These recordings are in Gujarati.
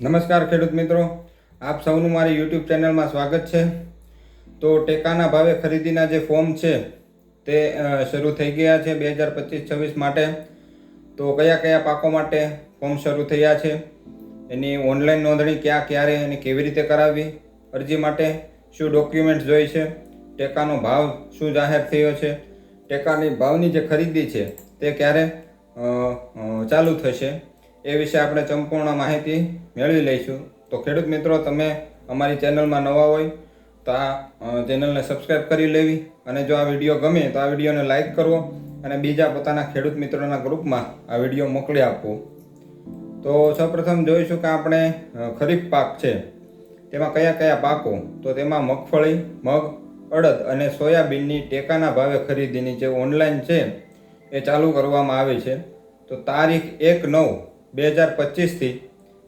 નમસ્કાર ખેડૂત મિત્રો. આપ સૌનું મારી યુટ્યુબ ચેનલમાં સ્વાગત છે. તો ટેકાના ભાવે ખરીદીના જે ફોર્મ છે, તે શરૂ થઈ ગયા છે બે હજાર પચીસ છવ્વીસ માટે. તો કયા કયા પાકો માટે ફોર્મ શરૂ થયા છે? એની ઓનલાઈન નોંધણી ક્યાં ક્યારે અને કેવી રીતે કરાવવી? અરજી માટે શું ડોક્યુમેન્ટ્સ જોઈ છે? ટેકાનો ભાવ શું જાહેર થયો છે? ટેકાની ભાવની જે ખરીદી છે, તે ક્યારે ચાલુ થશે? એ વિશે આપણે સંપૂર્ણ માહિતી મેળવી લઈશું. તો ખેડૂત મિત્રો, તમે અમારી ચેનલમાં નવા હોય તો આ ચેનલને સબસ્ક્રાઈબ કરી લેવી અને જો આ વીડિયો ગમે તો આ વિડીયોને લાઇક કરવો અને બીજા પોતાના ખેડૂત મિત્રોના ગ્રુપમાં આ વીડિયો મોકલી આપવો. તો સૌપ્રથમ જોઈશું કે આપણે ખરીફ પાક છે. તેમાં કયા કયા પાકો? તો તેમાં મગફળી, મગ, અડદ અને સોયાબીનની ટેકાના ભાવે ખરીદીની જે ઓનલાઈન છે, એ ચાલુ કરવામાં આવી છે. તો તારીખ એક નવ બે હજાર પચીસથી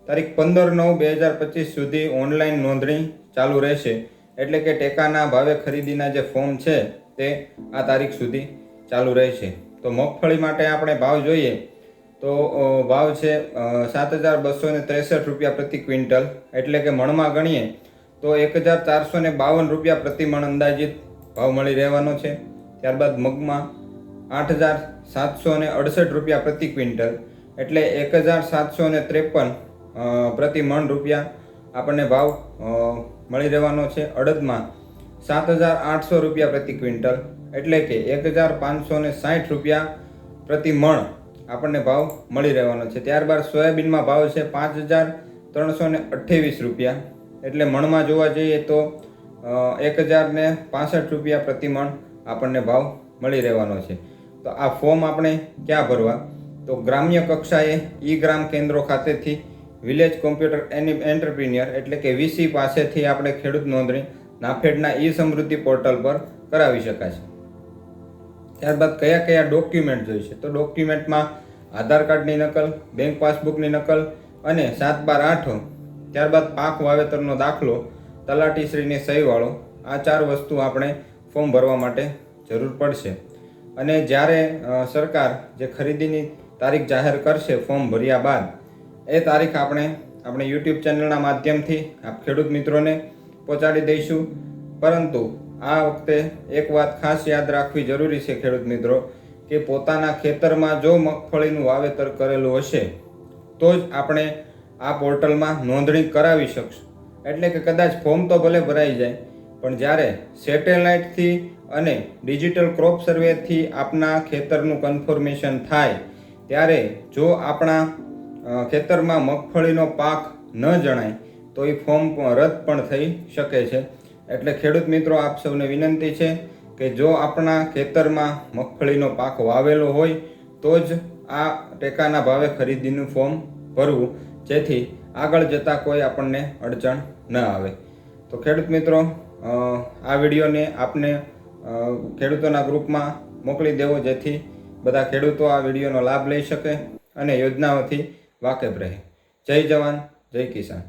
તારીખ પંદર નવ બે હજાર પચીસ સુધી ઓનલાઈન નોંધણી ચાલુ રહેશે. એટલે કે ટેકાના ભાવે ખરીદીના જે ફોર્મ છે તે આ તારીખ સુધી ચાલુ રહેશે. તો મગફળી માટે આપણે ભાવ જોઈએ તો ભાવ છે સાત હજાર બસો ને ત્રેસઠ રૂપિયા પ્રતિ ક્વિન્ટલ. એટલે કે મણમાં ગણીએ તો એક હજાર ચારસો ને બાવન રૂપિયા પ્રતિ મણ અંદાજિત ભાવ મળી રહેવાનો છે. ત્યારબાદ મગમાં આઠ હજાર સાતસો ને અડસઠ રૂપિયા પ્રતિ ક્વિન્ટલ. એટલે એક હજાર સાતસો ને ત્રેપન પ્રતિ મણ રૂપિયા આપણને ભાવ મળી રહેવાનો છે અડદમાં. સાત હજાર આઠસો રૂપિયા પ્રતિ ક્વિન્ટલ, એટલે કે એક હજાર પાંચસો ને સાઠ રૂપિયા પ્રતિ મણ આપણને ભાવ મળી રહેવાનો છે. ત્યારબાદ સોયાબીનમાં ભાવ છે પાંચ હજાર ત્રણસો ને અઠ્ઠાવીસ રૂપિયા, એટલે મણમાં જોવા જઈએ તો એક હજાર ને પાસઠ રૂપિયા પ્રતિ મણ આપણને ભાવ મળી રહેવાનો છે. તો આ ફોર્મ આપણે ક્યાં ભરવા? તો ગ્રામ્ય કક્ષાએ ઈ ગ્રામ કેન્દ્રો ખાતેથી વિલેજ કોમ્પ્યુટર એની એન્ટરપ્રિન્યર એટલે કે વીસી પાસેથી આપણે ખેડૂત નોંધણી નાફેડના ઈ સમૃદ્ધિ પોર્ટલ પર કરાવી શકાશે. ત્યારબાદ કયા કયા ડોક્યુમેન્ટ જોઈશે તો ડોક્યુમેન્ટમાં આધાર કાર્ડની નકલ, બેંક પાસબુકની નકલ અને સાત બાર આઠ ત્યારબાદ પાક વાવેતરનો દાખલો, તલાટીશ્રીની સહીવાળો, આ ચાર વસ્તુ આપણે ફોર્મ ભરવા માટે જરૂર પડશે. અને જ્યારે સરકાર જે ખરીદીની તારીખ જાહેર કરશે ફોર્મ ભર્યા બાદ. એ તારીખ આપણે આપણે યુટ્યુબ ચેનલના માધ્યમથી આપ ખેડૂત મિત્રોને પહોંચાડી દઈશું. પરંતુ આ વખતે એક વાત ખાસ યાદ રાખવી જરૂરી છે ખેડૂત મિત્રો, કે પોતાના ખેતરમાં જો મગફળીનું વાવેતર કરેલું હશે, તો જ આપણે આ પોર્ટલમાં નોંધણી કરાવી શકશું. એટલે કે કદાચ ફોર્મ તો ભલે ભરાઈ જાય, પણ જ્યારે સેટેલાઇટથી અને ડિજિટલ ક્રોપ સર્વેથી આપના ખેતરનું કન્ફર્મેશન થાય ત્યારે જો આપણા ખેતરમાં મગફળીનો પાક ન જણાય, તો એ ફોર્મ રદ પણ થઈ શકે છે. એટલે ખેડૂત મિત્રો, આપ સૌને વિનંતી છે કે જો આપણા ખેતરમાં મગફળીનો પાક વાવેલો હોય, તો જ આ ટેકાના ભાવે ખરીદીનું ફોર્મ ભરવું, જેથી આગળ જતાં કોઈ આપણને અડચણ ન આવે. તો ખેડૂત મિત્રો આ વિડીયોને આપને ખેડૂતોના ગ્રુપમાં મોકલી દેવો, જેથી બધા ખેડૂતો આ વિડીયોનો લાભ લઈ શકે અને યોજનાઓથી વાકેફ રહે. જય જવાન, જય કિસાન.